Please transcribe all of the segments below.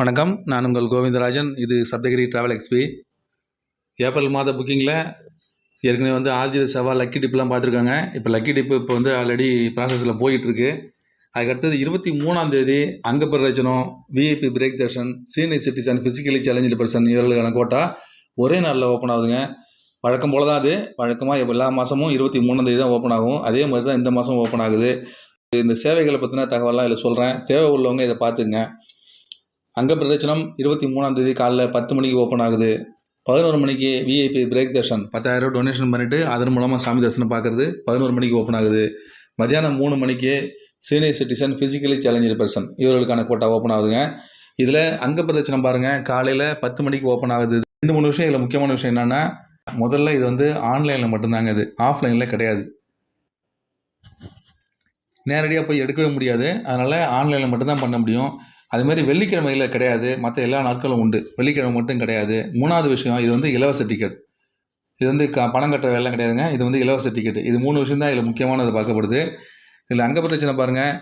வணக்கம் நான் உங்கள் கோவிந்தராஜன். இது சப்தகிரி ட்ராவல் எக்ஸ்பி ஏப்ரல் மாத புக்கிங்கில் ஏற்கனவே வந்து ஆர்ஜித செவ்வா லக்கி டிப்லாம் பார்த்துருக்காங்க. இப்போ லக்கி டிப்பு இப்போ வந்து ஆல்ரெடி ப்ராசஸில் போயிட்டுருக்கு. அதுக்கடுத்தது இருபத்தி மூணாம் தேதி VIP break darshan senior citizen physically challenge person இவர்களுக்கான கோட்டா ஒரே நாளில் ஓப்பன் ஆகுதுங்க. வழக்கம் போல் தான் அது. வழக்கமாக எல்லா மாதமும் இருபத்தி மூணாம் தேதி தான் ஓப்பன் ஆகும். அதே மாதிரி தான் இந்த மாதம் ஓப்பன் ஆகுது. இந்த சேவைகளை பற்றின தகவலாம் இதில் சொல்கிறேன் தேவை உள்ளவங்க இதை பார்த்துங்க அங்க பிரதட்சணம் இருபத்தி மூணாம் தேதி காலைல பத்து மணிக்கு ஓப்பன் ஆகுது. பதினோரு மணிக்கு விஐபி பிரேக் தர்ஷன் பத்தாயிரம் டொனேஷன் பண்ணிவிட்டு அதன் மூலமாக சாமி தரிசனம் பார்க்குறது பதினோரு மணிக்கு ஓப்பன் ஆகுது. மத்தியானம் மூணு மணிக்கு senior citizen physically challenger person இவர்களுக்கான கோட்டா ஓப்பன் ஆகுதுங்க. இதில் அங்க பிரதட்சணம் பாருங்கள் காலையில் பத்து மணிக்கு ஓப்பன் ஆகுது. ரெண்டு மூணு விஷயம். இதில் முக்கியமான விஷயம் என்னென்னா முதல்ல இது வந்து ஆன்லைனில் மட்டும்தாங்க இது. ஆஃப்லைனில் கிடையாது. நேரடியாக போய் எடுக்கவே முடியாது. அதனால் ஆன்லைனில் மட்டும்தான் பண்ண முடியும். அதுமாரி வெள்ளிக்கிழமையில் கிடையாது. மற்ற எல்லா நாட்களும் உண்டு. வெள்ளிக்கிழமை மட்டும் கிடையாது. மூணாவது விஷயம் இது வந்து இலவச டிக்கெட் இது வந்து க பணம் கட்டுற வேலை கிடையாதுங்க. இது வந்து இலவச டிக்கெட் இது மூணு விஷயம் தான் இதில் முக்கியமானது பார்க்கப்படுது. இதில் அங்க பிரச்சனை பாருங்கள்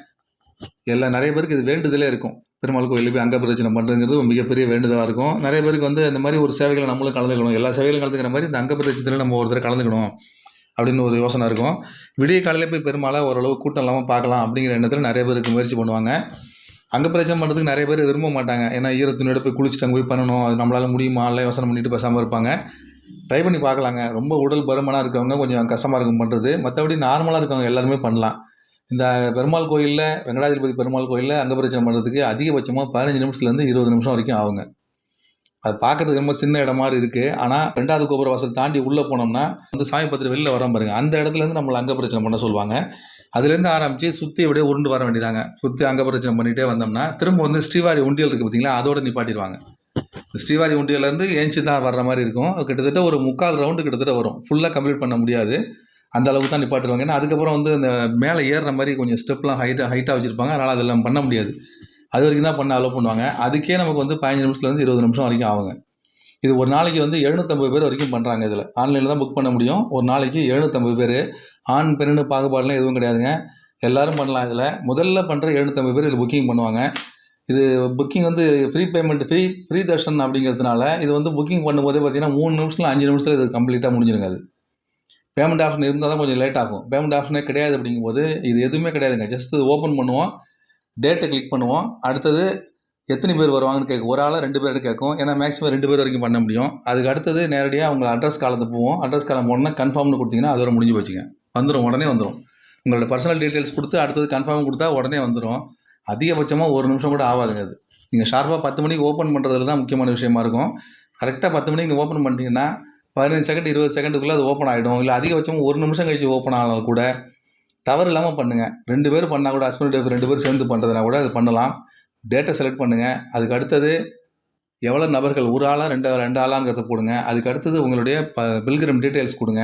எல்லா நிறைய பேருக்கு இது வேண்டுதலே இருக்கும். பெருமாள் கோயிலில் போய் அங்க பிரச்சனை பண்ணுறதுங்கிறது ஒரு மிகப்பெரிய வேண்டுதலாக இருக்கும். நிறைய பேருக்கு வந்து இந்த மாதிரி ஒரு சேவைகளை நம்மளும் கலந்துக்கணும். எல்லா சேவைகளும் கலந்துக்கிற மாதிரி இந்த அங்க பிரச்சனையில் நம்ம ஒருத்தர் கலந்துக்கணும் அப்படின்னு ஒரு யோசனை இருக்கும். விடிய காலையில் போய் பெருமாளை ஓரளவு கூட்டம் இல்லாமல் பார்க்கலாம் அப்படிங்கிற எண்ணத்தில் நிறைய பேருக்கு முயற்சி பண்ணுவாங்க. அங்கே பிரச்சனை பண்ணுறதுக்கு நிறைய பேர் விரும்ப மாட்டாங்க. ஏன்னா ஈரத்துணியோட போய் குளிச்சுட்டு அங்கே போய் பண்ணணும். அது நம்மளால் முடியுமா? எல்லாம் யோசனை பண்ணிட்டு பேசாமல் இருப்பாங்க. ட்ரை பண்ணி பார்க்கலாங்க. ரொம்ப உடல் பருமனாக இருக்கவங்க கொஞ்சம் கஷ்டமாக இருக்கும் பண்ணுறது மற்றபடி நார்மலாக இருக்கவங்க எல்லாருமே பண்ணலாம். இந்த பெருமாள் கோயிலில் வெங்கடாதிபதி பெருமாள் கோயிலில் அங்க பிரச்சனை பண்ணுறதுக்கு அதிகபட்சமாக பதினஞ்சு நிமிஷத்துலேருந்து இருபது நிமிஷம் வரைக்கும் ஆகுங்க. அது பார்க்கறதுக்கு ரொம்ப சின்ன இடம் மாதிரி இருக்குது ஆனால் ரெண்டாவது கோபுர வாசல் தாண்டி உள்ளே போனோம்னா வந்து சாமி பத்திரம் வெளியில் வரோம் பாருங்க. அந்த இடத்துலேருந்து நம்மளை அங்கப்பிரச்சனை பண்ண சொல்லுவாங்க. அதுலேருந்து ஆரம்பித்து சுற்றி அப்படியே உருண்டு வர வேண்டியதாங்க. சுற்றி அங்கே பிரச்சனை பண்ணிகிட்டே வந்தோம்னா திரும்ப வந்து ஸ்ரீவாரி உண்டியல் இருக்குது பார்த்தீங்களா அதோட நிப்பாட்டிடுவாங்க. ஸ்ரீவாரி உண்டியல்லேருந்து ஏஞ்சி தான் வர்ற மாதிரி இருக்கும். கிட்டத்தட்ட ஒரு முக்கால் ரவுண்டு கிட்டத்தட்ட வரும். ஃபுல்லாக கம்ப்ளீட் பண்ண முடியாது. அந்த அளவுக்கு தான் நிப்பாட்டுவாங்க ஏன்னா அதுக்கப்புறம் வந்து அந்த மேலே ஏறுற மாதிரி கொஞ்சம் ஸ்டெப்லாம் ஹைட்டாக ஹைட்டாக வச்சுருப்பாங்க. அதனால் அதெல்லாம் பண்ண முடியாது. அது வரைக்கும் தான் பண்ண அலோவ் பண்ணுவாங்க. அதுக்கே நமக்கு வந்து பதினஞ்சு நிமிஷத்துலேருந்து இருபது நிமிஷம் வரைக்கும் ஆகுங்க. இது ஒரு நாளைக்கு வந்து எழுநூற்றம்பது பேர் வரைக்கும் பண்ணுறாங்க இதில். ஆன்லைனில் தான் புக் பண்ண முடியும். ஒரு நாளைக்கு எழுநூற்றம்பது பேர் ஆண் பெண்ணு பாகுபாடுலாம் எதுவும் கிடையாதுங்க. எல்லாரும் பண்ணலாம் இதில். முதல்ல பண்ணுற எழுநூற்றம்பது பேர் இதில் புக்கிங் பண்ணுவாங்க. இது புக்கிங் வந்து free payment free free darshan அப்படிங்கிறதுனால இது வந்து புக்கிங் பண்ணும்போதே பார்த்தீங்கன்னா மூணு நிமிஷத்தில் அஞ்சு நிமிஷத்தில் இது கம்ப்ளீட்டாக முடிஞ்சிருங்க அது. பேமெண்ட் ஆப்ஷன் இருந்தால் தான் கொஞ்சம் லேட் ஆகும். பேமெண்ட் ஆப்ஷனே கிடையாது அப்படிங்கும்போது இது எதுவுமே கிடையாதுங்க. ஜஸ்ட் இது ஓப்பன் பண்ணுவோம். டேட்டை கிளிக் பண்ணுவோம். அடுத்தது எத்தனை பேர் வருவாங்கன்னு கேட்கும் ஒரு ஆளாக ரெண்டு பேர்னு கேட்கும். ஏன்னா மேக்ஸிமம் ரெண்டு பேர் வரைக்கும் பண்ண முடியும். அதுக்கு அடுத்தது நேரடியாக அவங்க அட்ரஸ் காலத்து போவோம். அட்ரஸ் காலம் போனோன்னா கன்ஃபார்ம்னு கொடுத்தீங்கன்னா அதோட முடிஞ்சு போச்சுங்க. வந்துடும் உடனே வந்துடும் உங்களோட பர்சனல் டீட்டெயில்ஸ் கொடுத்து அடுத்தது கன்ஃபார்ம் கொடுத்தா உடனே வந்துடும் அதிகபட்சமாக ஒரு நிமிஷம் கூட ஆகாதுங்க அது. நீங்கள் ஷார்ப்பாக பத்து மணிக்கு ஓப்பன் பண்ணுறதுல தான் முக்கியமான விஷயமா இருக்கும். கரெக்டாக பத்து மணிக்கு நீங்கள் ஓப்பன் பண்ணிட்டீங்கன்னா பதினஞ்சு செகண்ட் இருபது செகண்டுக்குள்ளே அது ஓப்பன் ஆகிடும் இல்லை அதிகபட்சமாக ஒரு நிமிஷம் கழிச்சு ஓப்பன் ஆனாலும் கூட தவறு இல்லாமல் பண்ணுங்கள் ரெண்டு பேர் பண்ணால் கூட ஹஸ்பண்ட் ஒய்ஃப் ரெண்டு பேர் சேர்ந்து பண்ணுறதுனா கூட அது பண்ணலாம். டேட்டை செலக்ட் பண்ணுங்கள் அதுக்கு அடுத்தது எவ்வளோ நபர்கள் ஒரு ஆளாக ரெண்டு ரெண்டு ஆளாங்கிறத போடுங்க. அதுக்கு அடுத்தது உங்களுடைய ப பில்கிரம் டீட்டெயில்ஸ் கொடுங்க.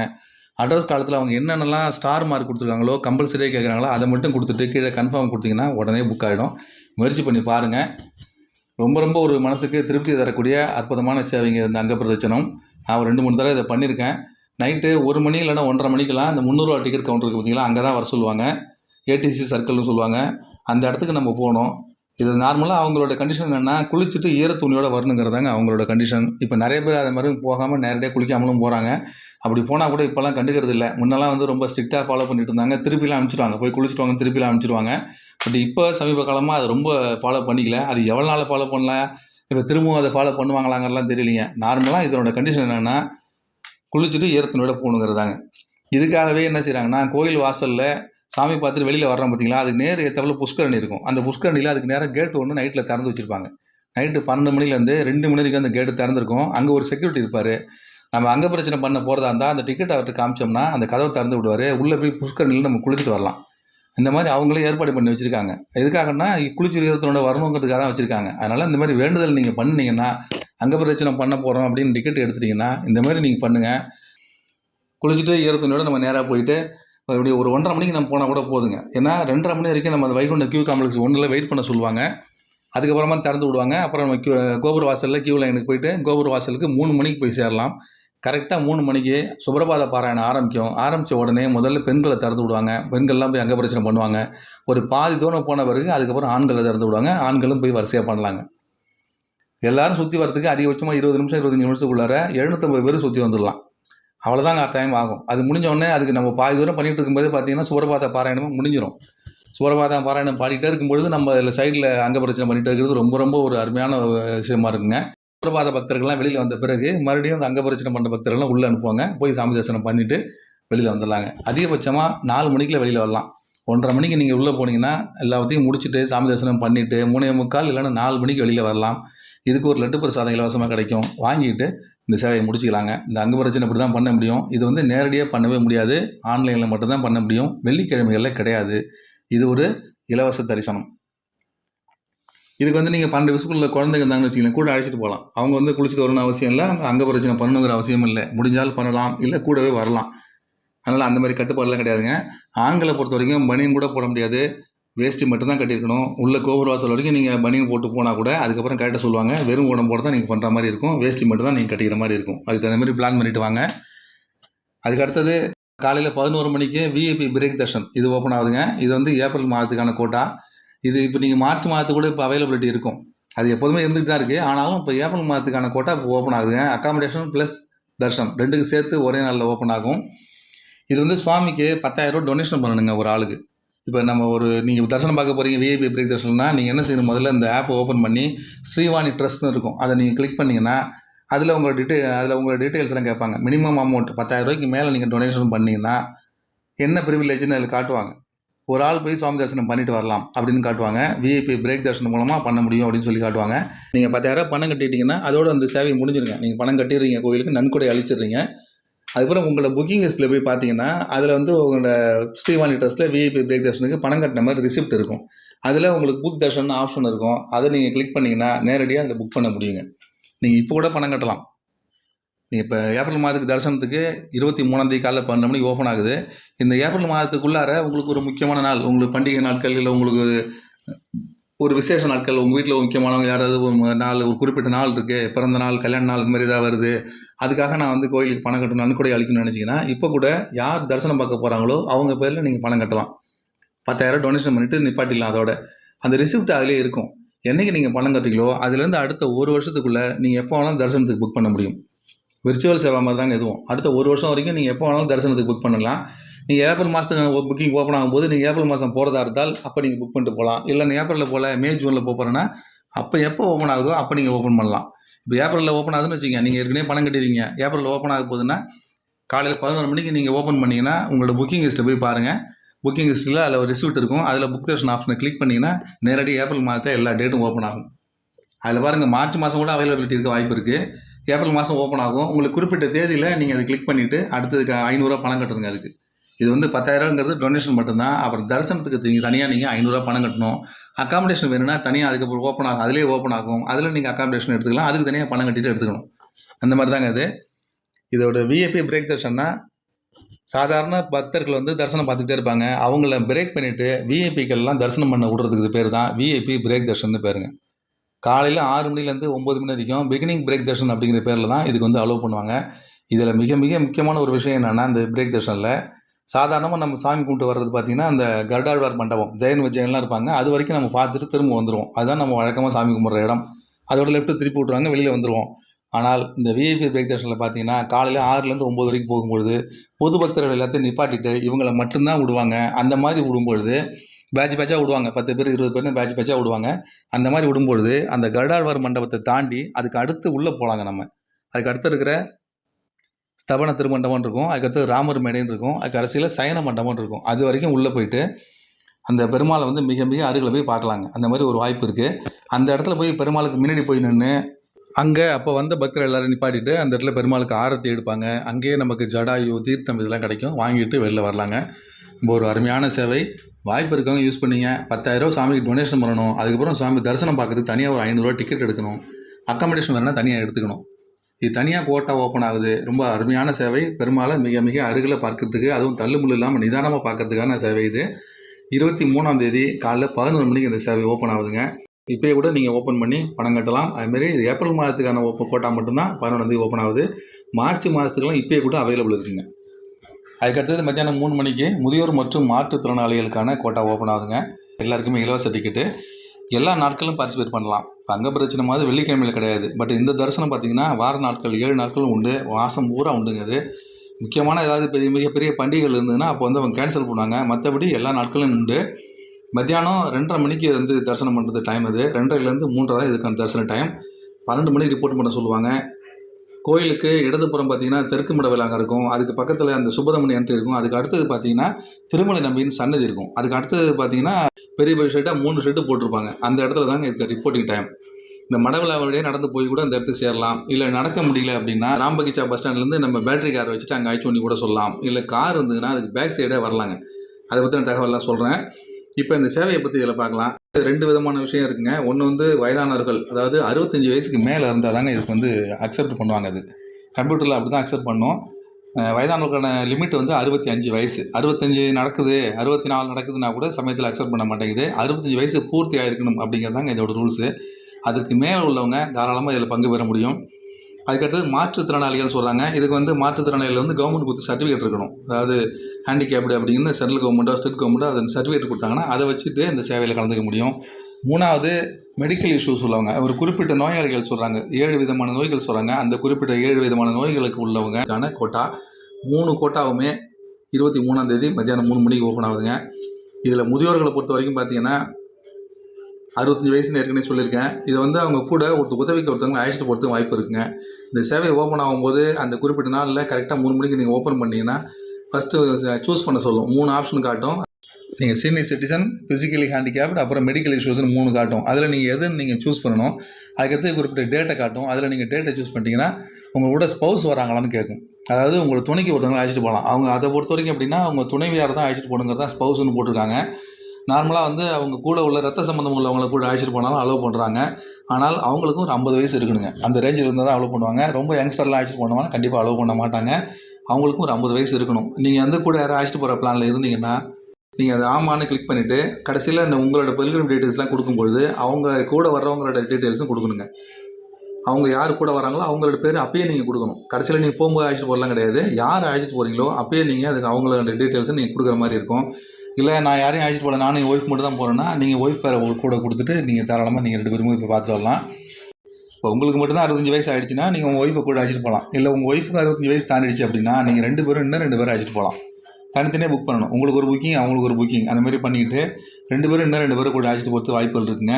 அட்ரஸ் காலத்தில் அவங்க என்னென்னலாம் ஸ்டார் மார்க் கொடுத்துருக்காங்களோ கம்பல்சரியாக கேட்குறாங்களோ அதை மட்டும் கொடுத்துட்டு கீழே கன்ஃபார்ம் கொடுத்தீங்கன்னா உடனே புக் ஆகிடும் முயற்சி பண்ணி பாருங்கள் ரொம்ப ரொம்ப ஒரு மனசுக்கு திருப்தி தரக்கூடிய அற்புதமான சேவைங்க இந்த அங்க பிரதட்சணம் நான் ரெண்டு மூணு தடவை இதை பண்ணியிருக்கேன் நைட்டு ஒரு மணி இல்லைன்னா ஒன்றரை மணிக்கெல்லாம் அந்த முந்நூறுவா டிக்கெட் கவுண்டருக்கு பார்த்தீங்களா அங்கே தான் வர சொல்லுவாங்க. ஏடிசி சர்க்கிள்னு சொல்லுவாங்க. அந்த இடத்துக்கு நம்ம போகணும் இது நார்மலாக அவங்களோட கண்டிஷன் என்னென்னா குளிச்சுட்டு ஈர துணியோடு வரணுங்கிறதாங்க அவங்களோட கண்டிஷன் இப்போ நிறைய பேர் அதை மாதிரி போகாமல் நேரடியாக குளிக்காமலும் போகிறாங்க அப்படி போனால் கூட இப்போல்லாம் கண்டுக்கிறது இல்லை. முன்னெல்லாம் வந்து ரொம்ப ஸ்ட்ரிக்டாக ஃபாலோ பண்ணிட்டு இருந்தாங்க. திருப்பிலாம் அனுப்பிச்சிடுவாங்க போய் குளிச்சுட்டு வாங்க திருப்பிலாம் அனுப்பிச்சிடுவாங்க பட் இப்போ சமீப காலமாக அது ரொம்ப ஃபாலோ பண்ணிக்கல. அது எவ்வளோ நாள் ஃபாலோ பண்ணல? இப்போ திரும்பவும் அதை ஃபாலோ பண்ணுவாங்களாங்கிறலாம் தெரியலைங்க. நார்மலாக இதனோட கண்டிஷன் என்னென்னா குளிச்சுட்டு ஈரத்தினோட போகணுங்கிறதாங்க. இதுக்காகவே என்ன செய்கிறாங்கன்னா கோயில் வாசலில் சாமி பார்த்துட்டு வெளியில் வர்றோம் பார்த்தீங்களா? அதுக்கு நேர் ஏற்றவில் புஷ்கரணி இருக்கும். அந்த புஷ்கரணியில் அதுக்கு நேராக கேட்டு ஒன்று நைட்டில் திறந்து வச்சுருப்பாங்க. நைட்டு பன்னெண்டு மணிலேருந்து ரெண்டு மணி வரைக்கும் அந்த கேட்டு திறந்துருக்கும். அங்கே ஒரு செக்யூரிட்டி இருப்பார். நம்ம அங்கே பிரச்சனை பண்ண போகிறதா இருந்தால் அந்த டிக்கெட் அவர்கிட்ட காமிச்சோம்னா அந்த கதவை திறந்து விடுவார். உள்ளே போய் புஷ்கரணியில் நம்ம குளிச்சுட்டு வரலாம். இந்த மாதிரி அவங்களே ஏற்பாடு பண்ணி வச்சுருக்காங்க. எதுக்காகன்னா குளிச்சு ஈரத்தோட வரணுங்கிறதுக்காக தான் வச்சுருக்காங்க. அதனால் இந்த மாதிரி வேண்டுதல் நீங்கள் பண்ணினீங்கன்னா அங்கே பிரச்சனை பண்ண போகிறோம் அப்படின்னு டிக்கெட் எடுத்துட்டிங்கன்னா இந்த மாதிரி நீங்கள் பண்ணுங்கள் குளிச்சுட்டு ஈரத்துணியோட நம்ம நேராக போயிட்டு மறுபடியும் ஒரு ஒன்றரை மணிக்கு நம்ம போனால் கூட போதுங்க. ஏன்னா ரெண்டரை மணி வரைக்கும் நம்ம அந்த வைகுண்ட கியூ காம்ப்ளெக்ஸ் ஒன்றில் வெயிட் பண்ண சொல்லுவாங்க. அதுக்கப்புறமா திறந்து விடுவாங்க. அப்புறம் நம்ம கியூ கோபுர வாசலில் கியூ லைனுக்கு போயிட்டு கோபுர வாசலுக்கு மூணு மணிக்கு போய் சேரலாம். கரெக்டாக மூணு மணிக்கு சுப்ரபாத பாராயணம் ஆரம்பிக்கும். ஆரம்பித்த உடனே முதல்ல பெண்களை திறந்து விடுவாங்க. பெண்கள்லாம் போய் அங்கே பிரச்சனை பண்ணுவாங்க. ஒரு பாதி தூரம் போன பிறகு அதுக்கப்புறம் ஆண்களை திறந்து விடுவாங்க. ஆண்களும் போய் வரிசையாக பண்ணலாங்க. எல்லோரும் சுற்றி வரதுக்கு அதிகபட்சமாக இருபது நிமிஷம் இருபத்தஞ்சி நிமிஷத்துக்குள்ளார எழுநூற்றம்பது பேர் சுற்றி வந்துடலாம் அவ்வளோதாங்க டைம் ஆகும். அது முடிஞ்சோடனே அதுக்கு நம்ம பாதி தூரம் பண்ணிகிட்டு இருக்கும்போது பார்த்தீங்கன்னா சுவரபாத பாராயணமும் முடிஞ்சிடும் சுவரபாத பாராயணம் பாடிட்டே இருக்கும்பொழுது நம்ம இதில் சைடில் அங்க பிரச்சனை பண்ணிட்டு இருக்கிறது ரொம்ப ரொம்ப ஒரு அருமையான ஒரு விஷயமா இருக்குங்க. சுவரபாத பக்தர்கள்லாம் வெளியில் வந்த பிறகு மறுபடியும் அந்த அங்க பிரச்சனை பண்ணுற பக்தர்கள்லாம் உள்ளே அனுப்புவாங்க. போய் சாமி தரிசனம் பண்ணிவிட்டு வெளியில் வந்துடலாங்க. அதிகபட்சமாக நாலு மணிக்குள்ள வெளியில் வரலாம். ஒன்றரை மணிக்கு நீங்கள் உள்ளே போனீங்கன்னா எல்லாத்தையும் முடிச்சுட்டு சாமி தரிசனம் பண்ணிவிட்டு மூணே முக்கால் இல்லைன்னா நாலு மணிக்கு வெளியில் வரலாம். இதுக்கு ஒரு லட்டு பிரசாதம் இலவசமாக கிடைக்கும். வாங்கிட்டு இந்த சேவையை முடிச்சுக்கலாங்க. இந்த அங்க பிரச்சனை இப்படி தான் பண்ண முடியும். இது வந்து நேரடியாக பண்ணவே முடியாது. ஆன்லைனில் மட்டும்தான் பண்ண முடியும். வெள்ளிக்கிழமைகளில் கிடையாது. இது ஒரு இலவச தரிசனம். இதுக்கு வந்து நீங்கள் பன்னெண்டு வயசுக்குள்ள குழந்தைங்க இருந்தாங்கன்னு வச்சுக்கலாம் கூட அழைச்சிட்டு போகலாம். அவங்க வந்து குளிச்சுட்டு வரணும்னு அவசியம் இல்லை. அவங்க அங்க பிரச்சனை பண்ணணுங்கிற அவசியம் இல்லை. முடிஞ்சால் பண்ணலாம். இல்லை கூடவே வரலாம். அதனால் அந்த மாதிரி கட்டுப்பாடுலாம் கிடையாதுங்க. ஆண்களை பொறுத்த வரைக்கும் பனியன் கூட போட முடியாது. வேஷ்டி மட்டும்தான் கட்டியிருக்கணும். உள்ளே கோபுர வாசல் வரைக்கும் நீங்கள் பனியன் போட்டு போனால் கூட அதுக்கப்புறம் கரெக்டாக சொல்லுவாங்க. வெறும் உடம்போட தான் நீங்கள் பண்ணுற மாதிரி இருக்கும். வேஷ்டி மட்டும் தான் நீங்கள் கட்டிக்கிற மாதிரி இருக்கும். அதுக்கு தகுந்த மாதிரி பிளான் பண்ணிவிட்டு வாங்க. அதுக்கு அடுத்தது காலையில் பதினோரு மணிக்கு விஐபி பிரேக் தர்ஷன் இது ஓப்பன் ஆகுதுங்க. இது வந்து ஏப்ரல் மாதத்துக்கான கோட்டா இது இப்போ நீங்கள் மார்ச் மாதத்துக்கு கூட இப்போ அவைலபிலிட்டி இருக்கும். அது எப்போதுமே இருந்துகிட்டு தான் இருக்குது ஆனாலும் இப்போ ஏப்ரல் மாதத்துக்கான கோட்டா இப்போ ஓப்பன் ஆகுதுங்க. அக்காமடேஷன் ப்ளஸ் தர்ஷன் ரெண்டுக்கு சேர்த்து ஒரே நாளில் ஓப்பன் ஆகும். இது வந்து சுவாமிக்கு பத்தாயிரரூவா டொனேஷன் பண்ணணுங்க ஒரு ஆளுக்கு. இப்போ நம்ம ஒரு நீங்கள் தரிசனம் பார்க்க போகிறீங்க விஐபி பிரேக் தரிசனம்னா நீங்கள் என்ன செய்யணும்? முதல்ல இந்த ஆப்பை ஓப்பன் பண்ணி ஸ்ரீவாணி ட்ரஸ்ட்னு இருக்கும். அதை நீங்கள் கிளிக் பண்ணிங்கன்னா அதில் உங்கள் டீட்டெயில் அதில் உங்களோட டீட்டெயில்ஸ் எல்லாம் கேட்பாங்க. மினிமம் அமௌண்ட் பத்தாயிரம் ரூபாய்க்கு மேலே நீங்கள் டொனேஷன் பண்ணீங்கன்னா என்ன ப்ரிவிலேஜ்னு அதில் காட்டுவாங்க. ஒரு ஆள் போய் சுவாமி தரிசனம் பண்ணிட்டு வரலாம் அப்படின்னு காட்டுவாங்க. விஐபி பிரேக் தரிசனம் மூலமாக பண்ண முடியும் அப்படின்னு சொல்லி காட்டுவாங்க. நீங்கள் பத்தாயிரம் பணம் கட்டிட்டீங்கன்னா அதோட அந்த சேவை முடிஞ்சிருங்க. நீங்கள் பணம் கட்டிடுறீங்க கோயிலுக்கு நன்கொடை அழிச்சிடுறீங்க அதுக்கப்புறம் உங்களோட புக்கிங் லிஸ்ட்டில் போய் பார்த்தீங்கன்னா அதில் வந்து உங்களோட ஸ்ரீவாணி ட்ரஸ்ட்டில் விஐபி பிரேக் தர்ஷனுக்கு பணம் கட்டின மாதிரி ரிசிப்ட் இருக்கும். அதில் உங்களுக்கு புக் தர்ஷன் ஆப்ஷன் இருக்கும். அதை நீங்கள் கிளிக் பண்ணிங்கன்னா நேரடியாக அதில் புக் பண்ண முடியுங்க. நீங்கள் இப்போ கூட பணம் கட்டலாம். நீங்கள் இப்போ ஏப்ரல் மாதத்துக்கு தரிசனத்துக்கு இருபத்தி மூணாந்தேதி காலையில் பன்னெண்டு மணிக்கு ஓப்பன் ஆகுது. இந்த ஏப்ரல் மாதத்துக்குள்ளார உங்களுக்கு ஒரு முக்கியமான நாள் உங்களுக்கு பண்டிகை நாட்கள் இல்லை உங்களுக்கு ஒரு விசேஷ நாட்கள் உங்கள் வீட்டில் முக்கியமானவங்க யாராவது ஒரு நாள் ஒரு குறிப்பிட்ட நாள் இருக்குது பிறந்த நாள் கல்யாண நாள் இந்த மாதிரி ஏதாவது வருது. அதுக்காக நான் வந்து கோயிலுக்கு பணம் கட்டணும் நன்கொடை அளிக்கணும்னு நினச்சிங்கன்னா இப்போ கூட யார் தரிசனம் பார்க்க போகிறாங்களோ அவங்க பேரில் நீங்கள் பணம் கட்டலாம். பத்தாயிரம் டொனேஷன் பண்ணிவிட்டு நிப்பாட்டிடலாம் அதோட. அந்த ரிசிப்ட் அதிலே இருக்கும். என்னைக்கு நீங்கள் பணம் கட்டுறீங்களோ அதுலேருந்து அடுத்த ஒரு வருஷத்துக்குள்ளே நீங்கள் எப்போ வேணாலும் தரிசனத்துக்கு புக் பண்ண முடியும். விர்ச்சுவல் சேவா மாதிரி தாங்க எதுவும். அடுத்த ஒரு வருஷம் வரைக்கும் நீங்கள் எப்போ வேணாலும் தரிசனத்துக்கு புக் பண்ணலாம். நீங்கள் ஏப்ரல் மாதத்துக்கு புக்கிங் ஓப்பன் ஆகும்போது நீங்கள் ஏப்ரல் மாதம் போகிறதா இருந்தால் அப்போ நீங்கள் புக் பண்ணிட்டு போகலாம். இல்லை ஏப்ரலில் போகல மே ஜூனில் போக போகிறேன்னா அப்போ எப்போ ஓப்பன் ஆகுதோ அப்போ நீங்கள் ஓப்பன் பண்ணலாம். இப்போ ஏப்ரலில் ஓப்பன் ஆகுதுன்னு வச்சுக்கோங்க. நீங்கள் ஏற்கனவே பணம் கட்டிடுவீங்க ஏப்ரலில் ஓப்பன் ஆக போகுதுன்னா காலையில் பதினோரு மணிக்கு நீங்கள் ஓப்பன் பண்ணிங்கன்னா உங்களோட புக்கிங் லிஸ்ட்டை போய் பாருங்கள் புக்கிங் லிஸ்ட்டில் அதில் ஒரு ரிசிப்ட் இருக்கும். அதில் புக் தர்ஷன் ஆப்ஷனை கிளிக் பண்ணிங்கன்னா நேரடி ஏப்ரல் மாதத்தை எல்லா டேட்டும் ஓப்பன் ஆகும். அதில் பாருங்கள் மார்ச் மாதம் கூட அவைலபிலிட்டி இருக்க வாய்ப்பு இருக்குது ஏப்ரல் மாதம் ஓப்பன் ஆகும். உங்களுக்கு குறிப்பிட்ட தேதியில் நீங்கள் அதை கிளிக் பண்ணிவிட்டு அடுத்ததுக்கு ஐநூறுரூவா பணம் கட்டணுங்க அதுக்கு. இது வந்து பத்தாயிரங்கிறது டொனேஷன் மட்டும்தான். அப்புறம் தரிசனத்துக்கு நீங்கள் தனியாக நீங்கள் ஐநூறுரூவா பணம் கட்டணும். அக்காமடேஷன் வேணும்னா தனியாக அதுக்கப்புறம் ஓப்பன் ஆகும் அதிலே ஓப்பன் ஆகும். அதில் நீங்கள் அக்காமடேஷன் எடுத்துக்கலாம். அதுக்கு தனியாக பணம் கட்டிட்டு எடுத்துக்கணும். அந்த மாதிரி தாங்க இது. இதோட விஐபி பிரேக் தர்ஷன்னா சாதாரண பக்தர்கள் வந்து தரிசனம் பார்த்துக்கிட்டே இருப்பாங்க. அவங்கள பிரேக் பண்ணிவிட்டு விஐபிக்கெல்லாம் தரிசனம் பண்ண விடுறதுக்கு இது பேர் தான் விஐபி பிரேக் தர்ஷன் பேருங்க. காலையில் ஆறு மணிலேருந்து ஒம்பது மணி வரைக்கும் பிகினிங் பிரேக் தர்ஷன் அப்படிங்கிற பேரில் தான் இதுக்கு வந்து அலோவ் பண்ணுவாங்க. இதில் மிக மிக முக்கியமான ஒரு விஷயம் என்னென்னா இந்த பிரேக் தர்ஷனில் சாதாரணமாக நம்ம சாமி கும்பிட்டு வர்றது பார்த்திங்கன்னா அந்த கருடாழ்வார் மண்டபம் ஜெயன் விஜயன்லாம் இருப்பாங்க. அது வரைக்கும் நம்ம பார்த்துட்டு திரும்ப வந்துடுவோம் அதுதான் நம்ம வழக்கமாக சாமி கும்பிட்ற இடம். அதோட லெஃப்ட்டு திருப்பி விட்ருவாங்க வெளியில் வந்துடுவோம் ஆனால் இந்த விஐபி பிரேக் தர்ஷனில் பார்த்தீங்கன்னா காலையில் ஆறுலேருந்து ஒம்பது வரைக்கும் போகும்பொழுது பொது பக்தர்கள் எல்லாத்தையும் நிப்பாட்டிட்டு இவங்களை மட்டும்தான் விடுவாங்க. அந்த மாதிரி விடும்பொழுது பேட்ச் பேட்சாக விடுவாங்க. பத்து பேர் இருபது பேர்னு பேட்ச் பேட்சாக விடுவாங்க. அந்த மாதிரி விடும்பொழுது அந்த கருடாழ்வார் மண்டபத்தை தாண்டி அதுக்கு அடுத்து உள்ளே போகலாங்க நம்ம. அதுக்கு அடுத்து இருக்கிற ஸ்தபன திருமண்டபம் இருக்கும் அதுக்கடுத்து ராமர் மேடைன்னு இருக்கும் அதுக்கு கடைசியில் சயன மண்டபம் இருக்கும். அது வரைக்கும் உள்ளே போயிட்டு அந்த பெருமாளை வந்து மிக மிக அருகில் போய் பார்க்கலாங்க. அந்த மாதிரி ஒரு வாய்ப்பு இருக்குது அந்த இடத்துல போய் பெருமாளுக்கு முன்னாடி போய் நின்று அங்கே அப்போ வந்த பக்தர் எல்லோரும் நிப்பாட்டிட்டு அந்த இடத்துல பெருமாளுக்கு ஆரத்தி எடுப்பாங்க. அங்கேயே நமக்கு ஜடாயு தீர்த்தம் இதெல்லாம் கிடைக்கும். வாங்கிட்டு வெளில வரலாங்க. இப்போ ஒரு அருமையான சேவை. வாய்ப்பு இருக்கவங்க யூஸ் பண்ணிங்க. பத்தாயிரரூவா சாமிக்கு டொனேஷன் பண்ணணும். அதுக்கப்புறம் சாமி தரிசனம் பார்க்குறதுக்கு தனியாக ஒரு ஐநூறுரூவா டிக்கெட் எடுக்கணும். அக்காமடேஷன் வேணால் தனியாக எடுத்துக்கணும். இது தனியாக கோட்டா ஓப்பன் ஆகுது. ரொம்ப அருமையான சேவை. பெரும்பாலும் மிக மிக அருகில் பார்க்கறதுக்கு அதுவும் தள்ளுமுள்ளு இல்லாமல் நிதானமாக பார்க்கறதுக்கான சேவை இது. இருபத்தி மூணாம் தேதி காலைல பதினொரு மணிக்கு இந்த சேவை ஓப்பன் ஆகுதுங்க. இப்போயே கூட நீங்கள் ஓப்பன் பண்ணி பணம் கட்டலாம். அதுமாரி இது ஏப்ரல் மாதத்துக்கான ஓப்பன் கோட்டா மட்டும்தான் பதினொன்றாந்தேதி ஓப்பன் ஆகுது. மார்ச் மாதத்துக்குலாம் இப்போயே கூட அவைலபிள் இருக்குங்க. அதுக்கடுத்தது மத்தியானம் மூணு மணிக்கு முதியோர் மற்றும் மாற்றுத்திறனாளிகளுக்கான கோட்டா ஓப்பன் ஆகுதுங்க. எல்லாருக்குமே இலவச டிக்கெட்டு எல்லா நாட்களும் பார்ட்டிசிபேட் பண்ணலாம். இப்போ அங்க பிரச்சனை மாதிரி வெள்ளிக்கிழமையில் கிடையாது. பட் இந்த தரிசனம் பார்த்தீங்கன்னா வார நாட்கள் ஏழு நாட்களும் உண்டு. மாதம் பூரா உண்டுங்க அது. முக்கியமான ஏதாவது பெரிய மிகப்பெரிய பண்டிகைகள் இருந்ததுன்னா அப்போ வந்து அவங்க கேன்சல் பண்ணுவாங்க மற்றபடி எல்லா நாட்களும் உண்டு. மத்தியானம் ரெண்டரை மணிக்கு வந்து தரிசனம் பண்ணுறது டைம் அது. ரெண்டரைலேருந்து மூன்றரை தான் இதுக்கான தரிசன டைம் பன்னெண்டு மணிக்கு ரிப்போர்ட் பண்ண சொல்லுவாங்க. கோயிலுக்கு இடதுபுறம் பார்த்தீங்கன்னா தெற்கு மட விழாங்க இருக்கும். அதுக்கு பக்கத்தில் அந்த சுப்பிரமணி என்ட்ரி இருக்கும். அதுக்கு அடுத்தது பார்த்தீங்கன்னா திருமலை நம்பின்னு சன்னதி இருக்கும். அதுக்கு அடுத்தது பார்த்தீங்கன்னா பெரிய பெரிய ஷெட்டாக மூணு ஷெட்டு போட்டிருப்பாங்க. அந்த இடத்துல தாங்க இதுக்கு ரிப்போர்ட்டிங் டைம் இந்த மடவிழா வழியாக நடந்து போய் கூட அந்த இடத்துக்கு சேரலாம். இல்லை நடக்க முடியல அப்படின்னா ராம்பகிச்சா பஸ் ஸ்டாண்ட்லேருந்து நம்ம பேட்டரி கார் வச்சுட்டு அங்கே அழைச்சி பண்ணி கூட சொல்லலாம். இல்லை கார் இருந்ததுன்னா அதுக்கு பேக் சைடே வரலாங்க. அதை பற்றின தகவல்லாம் சொல்கிறேன் இப்போ இந்த சேவையை பற்றி இதில் பார்க்கலாம். ரெண்டு விதமான விஷயம் இருக்குங்க. ஒன்று வந்து வயதானவர்கள் அதாவது அறுபத்தஞ்சி வயசுக்கு மேலே இருந்தால் தாங்க இதுக்கு வந்து அக்செப்ட் பண்ணுவாங்க அது. கம்ப்யூட்டரில் அப்படி தான் அக்செப்ட் பண்ணோம். வயதானவர்களுக்கான லிமிட் வந்து அறுபத்தி அஞ்சு வயசு. அறுபத்தஞ்சு நடக்குது அறுபத்தி நாலு நடக்குதுன்னா கூட சமயத்தில் அக்செப்ட் பண்ண மாட்டேங்குது. அறுபத்தஞ்சு வயசு பூர்த்தி ஆகிருக்கணும் அப்படிங்கிறதாங்க இதோட ரூல்ஸு அதுக்கு மேலே உள்ளவங்க தாராளமாக இதில் பங்கு பெற முடியும். அதுக்கடுத்தது மாற்றுத்திறனாளிகள் சொல்கிறாங்க இதுக்கு வந்து மாற்றுத்திறனாளிகள் வந்து கவர்மெண்ட் கொடுத்து சர்டிஃபிகேட் இருக்கணும். அதாவது ஹேண்டிகேப்டு அப்படின்னு சென்ட்ரல் கவர்மெண்ட்டோ ஸ்டேட் கவர்மெண்ட்டோ அதன் சர்டிஃபிகேட் கொடுத்தாங்கன்னா அதை வச்சுட்டு இந்த சேவையில் கலந்துக்க முடியும். மூணாவது மெடிக்கல் இஷ்யூஸ் சொல்லுவாங்க ஒரு குறிப்பிட்ட நோயாளிகள் சொல்கிறாங்க ஏழு விதமான நோய்கள் சொல்கிறாங்க அந்த குறிப்பிட்ட ஏழு விதமான நோய்களுக்கு உள்ளவங்கக்கான கோட்டா மூணு கோட்டாவுமே இருபத்தி மூணாந்தேதி மத்தியானம் மூணு மணிக்கு ஓப்பன் ஆகுதுங்க. இதில் முதியோர்களை பொறுத்த வரைக்கும் பார்த்தீங்கன்னா அறுபத்தஞ்சி வயசுன்னு ஏற்கனவே சொல்லியிருக்கேன். இதை வந்து அவங்க கூட ஒரு உதவிக்கு ஒருத்தவங்க அழைச்சிட்டு போகிறதுக்கு வாய்ப்பு இருக்குங்க. இந்த சேவை ஓப்பன் ஆகும்போது அந்த குறிப்பிட்ட நாளில் கரெக்டாக மூணு மணிக்கு நீங்கள் ஓப்பன் பண்ணிங்கன்னா ஃபஸ்ட்டு சூஸ் பண்ண சொல்லும். மூணு ஆப்ஷன் காட்டும். நீங்கள் சீனியர் சிட்டிசன் ஃபிசிக்கலி ஹேண்டிகேப்ட் அப்புறம் மெடிக்கல் இஷ்யூஸ்னு மூணு காட்டும். அதில் நீங்கள் எதுன்னு நீங்கள் சூஸ் பண்ணணும் அதுக்கடுத்து குறிப்பிட்ட டேட்டை காட்டும். அதில் நீங்கள் டேட்டை சூஸ் பண்ணிட்டீங்கன்னா உங்களோட ஸ்பௌஸ் வராங்களான்னு கேட்கும் அதாவது உங்களை துணைக்கு ஒருத்தவங்க அழைச்சிட்டு போகலாம். அவங்க அதை பொறுத்த வரைக்கும் எப்படின்னா அவங்க துணைவியார் தான் அழைச்சிட்டு போகணுங்கிறது ஸ்பௌஸ்னு போட்டிருக்காங்க. நார்மலாக வந்து அவங்க கூட உள்ள ரத்த சம்மந்தம் உள்ளவங்கள கூட அழைச்சிட்டு போனாலும் அலோவ் பண்ணுறாங்க ஆனால் அவங்களுக்கும் ஒரு ஐம்பது வயசு இருக்கணுங்க. அந்த ரேஞ்சில் இருந்தால் தான் அலோவ் பண்ணுவாங்க. ரொம்ப யங்ஸ்டர்லாம் அழைச்சிட்டு போனவங்க கண்டிப்பாக அலோவ் பண்ண மாட்டாங்க. அவங்களுக்கும் ஒரு ஐம்பது வயசு இருக்கணும். நீங்கள் வந்து கூட யாரும் அழைச்சிட்டு போகிற பிளானில் இருந்தீங்கன்னா நீங்கள் அதை ஆமான்னு கிளிக் பண்ணிவிட்டு கடைசியில் இந்த உங்களோட பெல்கிரம் டீட்டெயில்ஸ்லாம் கொடுக்கும்பொழுது அவங்க கூட வர்றவங்களோட டீட்டெயில்ஸும் கொடுக்கணுங்க. அவங்க யார் கூட வராங்களோ அவங்களோட பேர் அப்பயே நீங்கள் கொடுக்கணும். கடைசியில் நீங்கள் போகும்போது அழைச்சிட்டு போகலாம் கிடையாது. யார் அழைச்சிட்டு போகிறீங்களோ அப்பயே நீங்கள் அதுக்கு அவங்களோட டீட்டெயில்ஸை நீங்கள் கொடுக்குற மாதிரி இருக்கும். இல்லை நான் யாரையும் அழைச்சிட்டு போகல. நானும் என் ஒய்ஃப் மட்டும் தான் போகிறேன்னா நீங்கள் ஒய்ஃப் வேறு கூட கொடுத்துட்டு நீங்கள் தாராளமாக நீங்கள் ரெண்டு பேருமே இப்போ பார்த்துட்டு வரலாம். இப்போ உங்களுக்கு மட்டும் தான் அறுபத்தஞ்சு வயசு ஆகிடுச்சுன்னா நீங்கள் உங்கள் ஒய்ஃபை கூட அழைச்சிட்டு போகலாம். இல்லை உங்கள் ஒய்ஃபுக்கு அறுபத்தஞ்சு வயசு தாண்டிடுச்சு அப்படின்னா நீங்கள் ரெண்டு பேரும் இன்னும் ரெண்டு பேரும் அழைச்சிட்டு போகலாம். தனித்தனியாக புக் பண்ணணும். உங்களுக்கு ஒரு புக்கிங் அவங்களுக்கு ஒரு புக்கிங் அந்த மாதிரி பண்ணிக்கிட்டு ரெண்டு பேரும் இன்னும் ரெண்டு பேரும் கூட அழைச்சிட்டு போகிறது வாய்ப்புகள் இருக்குங்க.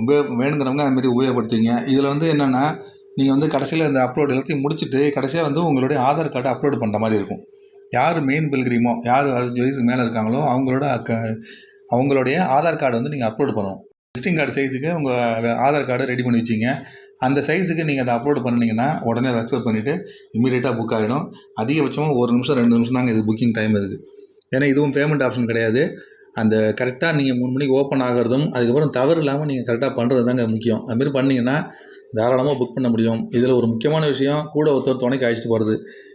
உபயோக வேணுங்கிறவங்க அதுமாரி மாதிரி உபயோகப்படுத்திங்க. இதில் வந்து என்னென்னா நீங்கள் வந்து கடைசியில் இந்த அப்லோட் எல்லாத்தையும் முடிச்சுட்டு கடைசியாக வந்து உங்களுடைய ஆதார் கார்டை அப்லோட் பண்ணுற மாதிரி இருக்கும். யார் மெயின் பில்கிரிமோ யார் அறுபது வயசுக்கு மேலே இருக்காங்களோ அவங்களோட க அவங்களுடைய ஆதார் கார்டு வந்து நீங்கள் அப்லோட் பண்ணணும். விசிட்டிங் கார்டு சைஸுக்கு உங்கள் ஆதார் கார்டை ரெடி பண்ணி வச்சிங்க. அந்த சைஸுக்கு நீங்கள் அதை அப்லோட் பண்ணிங்கன்னா உடனே அதை அக்செப்ட் பண்ணிவிட்டு இமீடியட்டாக புக் ஆகிடும் அதிகபட்சமாக ஒரு நிமிஷம் ரெண்டு நிமிஷம் தாங்க இது புக்கிங் டைம் இதுக்கு ஏன்னா இதுவும் பேமெண்ட் ஆப்ஷன் கிடையாது. அந்த கரெக்டாக நீங்கள் மூணு மணிக்கு ஓப்பன் ஆகிறதும் அதுக்கப்புறம் தவறு இல்லாமல் நீங்கள் கரெக்டாக பண்ணுறது தாங்க முக்கியம். அதுமாரி பண்ணிங்கன்னா தாராளமாக புக் பண்ண முடியும். இதில் ஒரு முக்கியமான விஷயம் கூட ஒருத்தர் துணைக்கு அழைச்சிட்டு போகிறது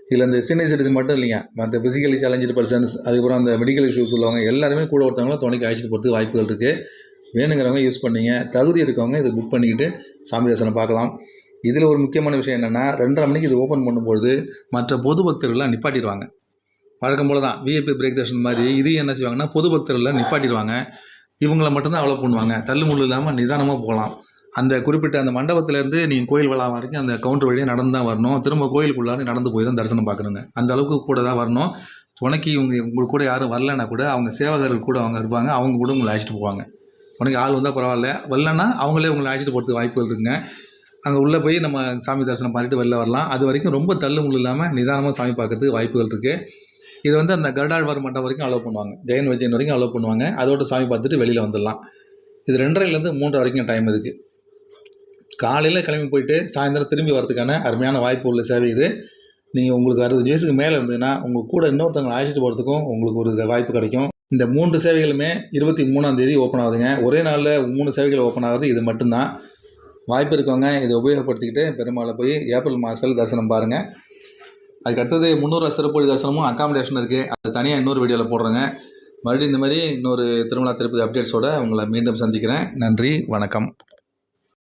இதில் இந்த சீனியர் சிட்டிசன் மட்டும் இல்லைங்க. மற்ற ஃபிசிக்கலி சேலஞ்சு பர்சன்ஸ் அதுக்கப்புறம் அந்த மெடிக்கல் இஷ்யூஸ் உள்ளவங்க எல்லாருமே கூட ஒருத்தவங்களும் துணைக்கு அழைச்சிட்டு போகிறதுக்கு வாய்ப்புகள் இருக்குது வேணுங்கிறவங்க யூஸ் பண்ணிங்க. தகுதி இருக்கவங்க இதை புக் பண்ணிக்கிட்டு சாமி தரிசனம் பார்க்கலாம். இதில் ஒரு முக்கியமான விஷயம் என்னென்னா ரெண்டரை மணிக்கு இது ஓப்பன் பண்ணும்பொழுது மற்ற பொது பக்தர்கள்லாம் நிப்பாட்டிடுவாங்க. வழக்கம் போல தான் விஐபி பிரேக் தர்ஷன் மாதிரி இது என்ன செய்வாங்கன்னா பொது பக்தர்கள்லாம் நிப்பாட்டிடுவாங்க. இவங்கள மட்டும்தான் அலோவ் பண்ணுவாங்க. தள்ளுமுள்ளு இல்லாமல் நிதானமாக போகலாம். அந்த குறிப்பிட்ட அந்த மண்டபத்திலேருந்து நீங்கள் கோயில் வளா வரைக்கும் அந்த கவுண்டர் வழியாக நடந்து தான் வரணும். திரும்ப கோயிலுக்குள்ளார நடந்து போய் தான் தரிசனம் பார்க்கணுங்க. அந்த அளவுக்கு கூட தான் வரணும். துணைக்கு இவங்க உங்களுக்கு கூட யாரும் வரலன்னா கூட அவங்க சேவகர்கள் கூட அவங்க இருப்பாங்க. அவங்க கூட உங்களை அழைச்சிட்டு போவாங்க. உனக்கு ஆள் வந்தால் பரவாயில்ல. வரலன்னா அவங்களே உங்களை அழைச்சிட்டு போகிறதுக்கு வாய்ப்புகள் இருக்குங்க. அங்கே உள்ளே போய் நம்ம சாமி தரிசனம் பண்ணிட்டு வெளில வரலாம். அது வரைக்கும் ரொம்ப தள்ளுமுள்ளு இல்லாமல் நிதானமாக சாமி பார்க்குறதுக்கு வாய்ப்புகள் இருக்குது இது வந்து அந்த கருடாழ்வார் மட்டம் வரைக்கும் அலோவ் பண்ணுவாங்க. ஜெயன் விஜயன் வரைக்கும் அலோவ் பண்ணுவாங்க. அதோட சாமி பார்த்துட்டு வெளியில் வந்துடலாம். இது ரெண்டரைலேருந்து மூன்றரை வரைக்கும் டைம் இருக்குது காலையில் கிளம்பி போயிட்டு சாயந்தரம் திரும்பி வரதுக்கான அருமையான வாய்ப்பு உள்ள சேவை இது. நீங்கள் உங்களுக்கு அறுபது வயசுக்கு மேலே இருந்ததுன்னா உங்கள் கூட இன்னொருத்தவங்களை அழைச்சிட்டு போகிறதுக்கும் உங்களுக்கு ஒரு வாய்ப்பு கிடைக்கும். இந்த மூன்று சேவைகளுமே இருபத்தி மூணாம் தேதி ஓப்பன் ஆகுதுங்க. ஒரே நாளில் மூணு சேவைகள் ஓப்பன் ஆகுது இது மட்டும்தான். வாய்ப்பு இருக்கவங்க இதை உபயோகப்படுத்திக்கிட்டு பெருமாளை போய் ஏப்ரல் மாதத்தில் தரிசனம் பாருங்கள் அதுக்கு அடுத்தது முந்நூறு சிறப்பொழி தரிசனமும் அக்காமடேஷன் இருக்குது அது தனியாக இன்னொரு வீடியோவில் போடுறேங்க. மறுபடியும் இந்த மாதிரி இன்னொரு திருமலா திருப்பதி அப்டேட்ஸோடு உங்களை மீண்டும் சந்திக்கிறேன். நன்றி வணக்கம்.